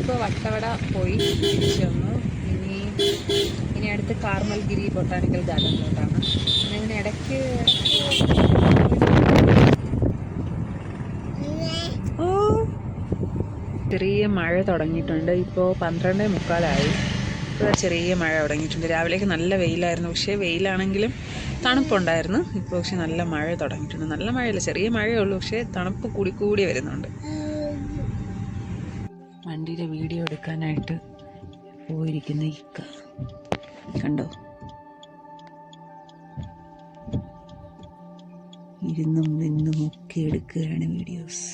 നമ്മളിപ്പോൾ വട്ടവട പോയി തിരിച്ചു വന്നു. ഇനി ഇനി അടുത്ത് കാർമൽഗിരി ബൊട്ടാണിക്കൽ ഗാർഡനിലോട്ടാണ് ഇതിന് ഇടയ്ക്ക് ചെറിയ മഴ തുടങ്ങിയിട്ടുണ്ട്. ഇപ്പോൾ പന്ത്രണ്ട് മുക്കാലായി. ഇപ്പോൾ ചെറിയ മഴ തുടങ്ങിയിട്ടുണ്ട്. രാവിലേക്ക് നല്ല വെയിലായിരുന്നു. പക്ഷേ വെയിലാണെങ്കിലും തണുപ്പുണ്ടായിരുന്നു. ഇപ്പോൾ പക്ഷെ നല്ല മഴ തുടങ്ങിയിട്ടുണ്ട്. നല്ല മഴയല്ല ചെറിയ മഴയേ ഉള്ളൂ. പക്ഷേ തണുപ്പ് കൂടി കൂടി വരുന്നുണ്ട്. വണ്ടിയുടെ വീഡിയോ എടുക്കാനായിട്ട് പോയിരിക്കുന്ന ഇക്ക കണ്ടോ? ഇരുന്നും നിന്നും ഒക്കെ എടുക്കുകയാണ് വീഡിയോസ്.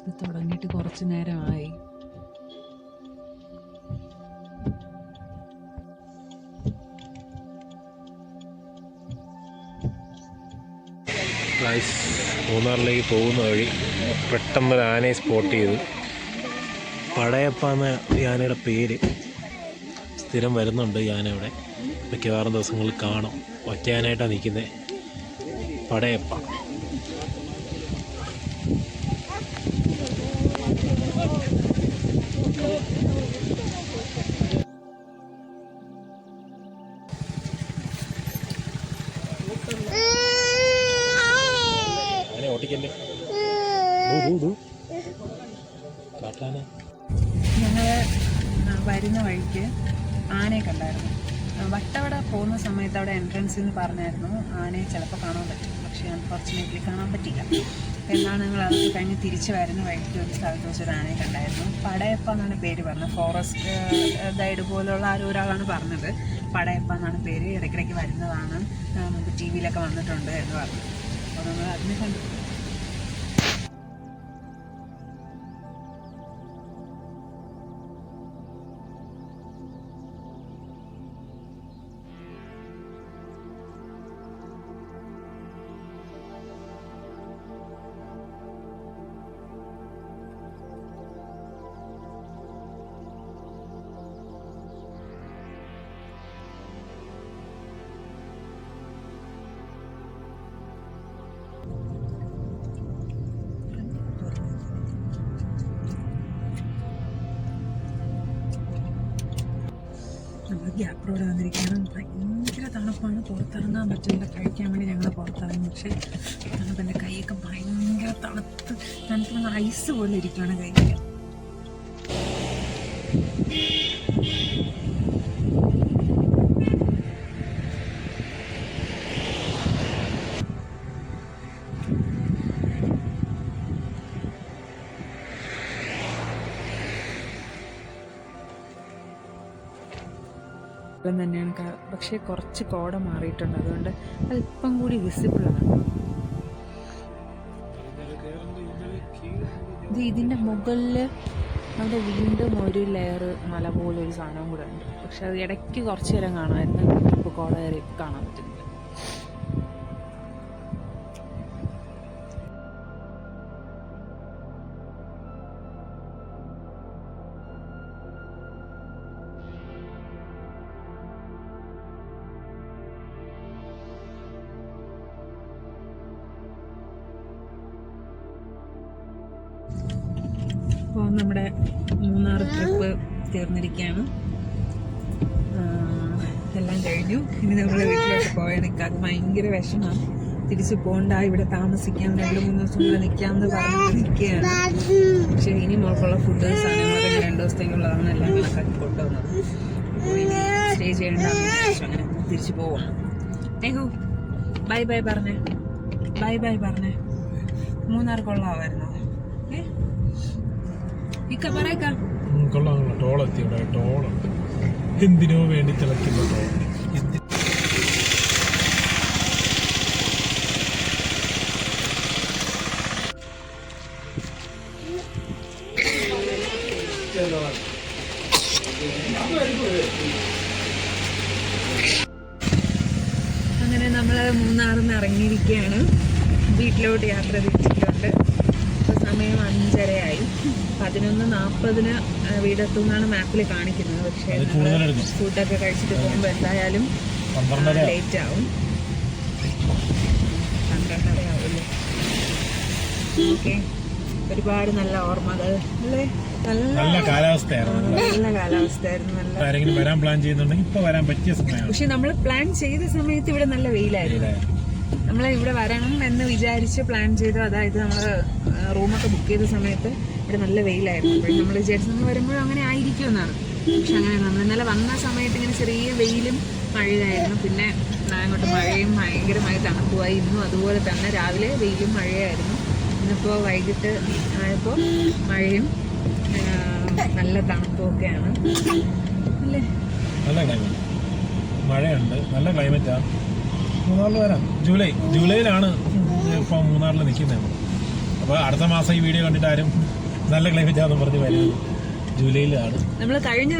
ഇത് തുടങ്ങിയിട്ട് കുറച്ച് നേരമായി. ഗൈസ് മൂന്നാറിലേക്ക് പോകുന്ന വഴി പെട്ടെന്ന് ഒരു ആനയെ സ്പോട്ട് ചെയ്തു. പടയപ്പ എന്ന ഈ ആനയുടെ പേര് സ്ഥിരം വരുന്നുണ്ട് ഈ ആന ഇവിടെ മിക്കവാറും ദിവസങ്ങളിൽ കാണും. ഒറ്റയാനായിട്ടാണ് നിൽക്കുന്നത്. പടയപ്പ. കാട്ടാന ഞങ്ങൾ വരുന്ന വഴിക്ക് ആനയെ കണ്ടായിരുന്നു. വട്ടവട പോകുന്ന സമയത്ത് അവിടെ എൻട്രൻസിൽ നിന്ന് പറഞ്ഞായിരുന്നു ആനയെ ചിലപ്പോൾ കാണാൻ പറ്റും. പക്ഷേ അൺഫോർച്ചുനേറ്റ്ലി കാണാൻ പറ്റില്ല എന്നാണ് ഞങ്ങൾ അത് കഴിഞ്ഞ് തിരിച്ച് വരുന്ന വഴിക്ക് ഒരു സ്ഥലത്ത് വെച്ചൊരു ആനയെ കണ്ടായിരുന്നു. പടയപ്പ എന്നാണ് പേര് പറഞ്ഞത്. ഫോറസ്റ്റ് ഗൈഡ് പോലുള്ള ആരോ ഒരാളാണ് പറഞ്ഞത്. പടയപ്പ എന്നാണ് പേര്. ഇടയ്ക്കിടയ്ക്ക് വരുന്നതാണ്. ടി വിയിലൊക്കെ വന്നിട്ടുണ്ട് എന്ന് പറഞ്ഞു. അപ്പോൾ നമ്മൾ അതിനെ കണ്ടു. റോഡ് വന്നിരിക്കുകയാണ്. ഭയങ്കര തണുപ്പാണ്. പുറത്തിറങ്ങാൻ പറ്റില്ല. കഴിക്കാൻ വേണ്ടി ഞങ്ങൾ പുറത്തിറങ്ങി. പക്ഷേ തണുപ്പിന്റെ കൈയൊക്കെ ഭയങ്കര തണുത്ത് തണുത്ത് ഐസ് പോലെ ഇരിക്കുകയാണ് കൈക്ക് ഇപ്പം തന്നെയാണ് പക്ഷേ കുറച്ച് കോട മാറിയിട്ടുണ്ട്. അതുകൊണ്ട് അല്പം കൂടി വിസിബിൾ ആണ്. ഇത് ഇതിന്റെ മുകളിൽ നമ്മുടെ വീണ്ടും ഒരു ലെയർ മല പോലെ ഒരു സാധനം കൂടെ ഉണ്ട്. പക്ഷെ അത് ഇടയ്ക്ക് കുറച്ച് നേരം കാണാമായിരുന്നു. ഇപ്പോൾ കോട കയറി കാണാൻ പറ്റുന്നില്ല. അപ്പോൾ നമ്മുടെ മൂന്നാർ ട്രിപ്പ് തീർന്നിരിക്കുകയാണ്. എല്ലാം കഴിഞ്ഞു. ഇനി നമ്മുടെ വീട്ടിലോട്ട് പോയ അത് ഭയങ്കര വിഷമമാണ് തിരിച്ചു പോകണ്ട ഇവിടെ താമസിക്കാൻ രണ്ട് മൂന്ന് ദിവസം കൂടെ നിൽക്കാമെന്ന് പറഞ്ഞ് നിൽക്കുകയാണ് പക്ഷേ ഇനി മോൾക്കുള്ള ഫുഡ് സാധനങ്ങളൊക്കെ രണ്ടു ദിവസത്തേക്കുള്ളതാണ് എല്ലാം കണക്കാക്കി കൊണ്ടുവന്നത്. അപ്പോൾ ഇനി സ്റ്റേ ചെയ്യേണ്ട അങ്ങനെ തിരിച്ചു പോവാം. നെഹു ബൈ ബൈ പറഞ്ഞേ. ബൈ ബൈ പറഞ്ഞേ. മൂന്നാർ കൊള്ളാമായിരുന്നോ? ഇക്ക പറയക്ക. കൊള്ളാം കൊള്ളാം. ടോളെത്തി ഇവിടെ ടോളുണ്ട് എന്തിനോ വേണ്ടി തിളയ്ക്കുന്ന ടോൾ അങ്ങനെ നമ്മൾ മൂന്നാറിൽ നിന്ന് ഇറങ്ങിയിരിക്കുകയാണ് വീട്ടിലോട്ട് യാത്ര ഇപ്പോൾ സമയം അഞ്ചരയായി. പതിനൊന്ന് നാൽപ്പതിന് വീടെത്തുന്നാണ് മാപ്പിൽ കാണിക്കുന്നത്. പക്ഷേ. ഫുഡൊക്കെ കഴിച്ചിട്ട് പോകുമ്പോൾ എന്തായാലും ലേറ്റ് ആവും. ഓക്കെ. ഒരുപാട് നല്ല ഓർമ്മകൾ അല്ലേ? നല്ല നല്ല കാലാവസ്ഥയായിരുന്നു നല്ല കാലാവസ്ഥയായിരുന്നു നല്ല ആരെങ്കിലും വരാൻ പ്ലാൻ ചെയ്യുന്നുണ്ടെങ്കിൽ ഇപ്പൊ വരാൻ പറ്റിയ സമയമാണ്. പക്ഷെ നമ്മൾ പ്ലാൻ ചെയ്ത സമയത്ത് ഇവിടെ നല്ല വെയിലായിരുന്നു. നമ്മൾ ഇവിടെ വരണം എന്ന് വിചാരിച്ച് പ്ലാൻ ചെയ്തു അതായത് നമ്മൾ റൂമൊക്കെ ബുക്ക് ചെയ്ത സമയത്ത് ഇവിടെ നല്ല വെയിലായിരുന്നു. അപ്പോൾ നമ്മൾ വിചാരിച്ചെന്ന് വരുമ്പോൾ അങ്ങനെ ആയിരിക്കും എന്നാണ് പക്ഷെ അങ്ങനെ നമ്മൾ ഇന്നലെ വന്ന സമയത്ത് ഇങ്ങനെ ചെറിയ വെയിലും മഴയായിരുന്നു. പിന്നെ അങ്ങോട്ട് മഴയും ഭയങ്കരമായി തണുപ്പുമായി ഇന്നും അതുപോലെ തന്നെ രാവിലെ വെയിലും മഴയായിരുന്നു. ഇന്നിപ്പോൾ വൈകിട്ട് ആയപ്പോൾ മഴയും നല്ല തണുപ്പും ഒക്കെയാണ്. അല്ലേ? മഴയുണ്ട്. നല്ല ക്ലൈമറ്റാണ് മൂന്നാറിൽ വരാം. ജൂലൈ. ജൂലൈയിലാണ് ഇപ്പം മൂന്നാറിൽ നിൽക്കുന്നത്. അപ്പോൾ അടുത്ത മാസം ഈ വീഡിയോ കണ്ടിട്ട് ആരും നല്ല ക്ലൈമറ്റാണെന്ന് പറഞ്ഞ് വരുന്നത് ജൂലൈയിലാണ്. നമ്മൾ കഴിഞ്ഞ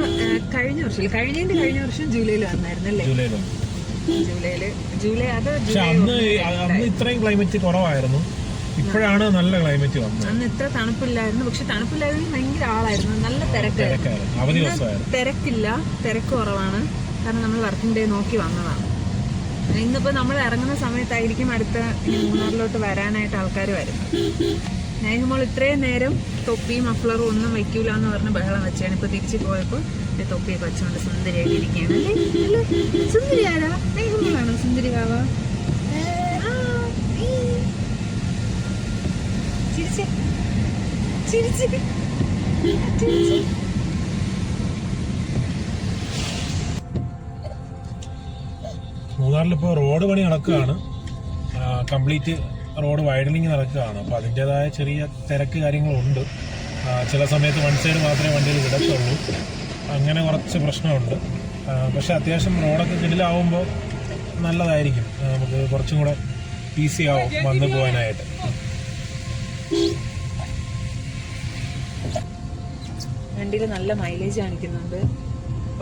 കഴിഞ്ഞ വർഷം കഴിഞ്ഞതിന്റെ കഴിഞ്ഞ വർഷം ജൂലൈയിൽ വന്നായിരുന്നു അല്ലേ? ജൂലൈയിൽ ജൂലൈയിൽ. ജൂലൈ അത് അന്ന് അന്ന് ഇത്രയും ക്ലൈമറ്റ് കുറവായിരുന്നു. ഇപ്പോഴാണ് നല്ല ക്ലൈമറ്റ് വന്നത്. അന്ന് ഇത്ര തണുപ്പില്ലായിരുന്നു. പക്ഷെ തണുപ്പില്ലായിരുന്നു ഭയങ്കര ആളായിരുന്നു. നല്ല തിരക്കായിരുന്നു. തിരക്കില്ല. തിരക്ക് കുറവാണ്. കാരണം നമ്മൾ വർക്കിംഗ് ഡേ നോക്കി വന്നതാണ്. ഇന്നിപ്പോ നമ്മൾ ഇറങ്ങുന്ന സമയത്തായിരിക്കും അടുത്ത മൂന്നാറിലോട്ട് വരാനായിട്ട് ആൾക്കാർ വരുന്നത്. നേഹമോൾ ഇത്രയും നേരം തൊപ്പിയും മഫ്ലറും ഒന്നും വെക്കൂല എന്ന് പറഞ്ഞ് ബഹളം വെച്ചാണ് ഇപ്പൊ തിരിച്ചു പോയപ്പോൾ തൊപ്പിയൊക്കെ വെച്ചുകൊണ്ട് സുന്ദരിയായിട്ട് ഇരിക്കുകയാണ്? സുന്ദരി സുന്ദരി ബാവ ചിരിച്ചേ. ചിരിച്ചേ. ചിരിച്ചേ. മൂന്നാറിൽ ഇപ്പോൾ റോഡ് പണി നടക്കുകയാണ്. കംപ്ലീറ്റ് റോഡ് വൈഡനിങ് നടക്കുകയാണ്. അപ്പോൾ അതിന്റെതായ ചെറിയ തിരക്ക് കാര്യങ്ങളുണ്ട്. ചില സമയത്ത് വൺ സൈഡ് മാത്രമേ വണ്ടിയിൽ വിടത്തുള്ളൂ. അങ്ങനെ കുറച്ച് പ്രശ്നമുണ്ട്. പക്ഷേ അത്യാവശ്യം റോഡൊക്കെ കിടിലാവുമ്പോൾ നല്ലതായിരിക്കും. നമുക്ക് കുറച്ചും കൂടെ ഈസി ആവും വന്നു പോകാനായിട്ട്. വണ്ടിയിൽ നല്ല മൈലേജ് കാണിക്കുന്നുണ്ട്.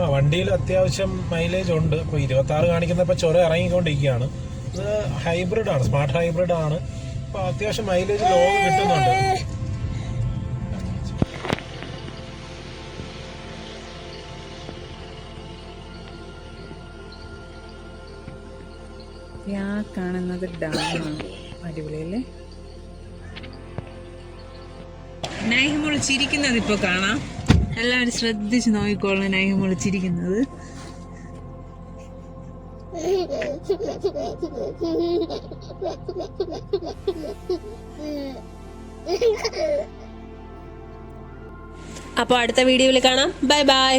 ആ വണ്ടിയിൽ അത്യാവശ്യം മൈലേജ് ഉണ്ട്. ഇപ്പോൾ ഇരുപത്തി ആറ് കാണിക്കുന്നപ്പോൾ ചുരം ഇറങ്ങിക്കൊണ്ടിരിക്കുകയാണ്. ഇത് ഹൈബ്രിഡ് ആണ് സ്മാർട്ട് ഹൈബ്രിഡ് ആണ്. അപ്പോൾ അത്യാവശ്യം മൈലേജ് ലോങ് കിട്ടുന്നുണ്ട്. കാണുന്നത് ഡാമാണ് അടിപൊളിയല്ലേ? നൈഹമോൾ ചിരിക്കുന്നത് ഇപ്പൊ കാണാം. എല്ലാവരും ശ്രദ്ധിച്ച് നോക്കിക്കോളണം നൈഹമോൾ ചിരിക്കുന്നത് അപ്പോൾ അടുത്ത വീഡിയോയിൽ കാണാം. Bye bye.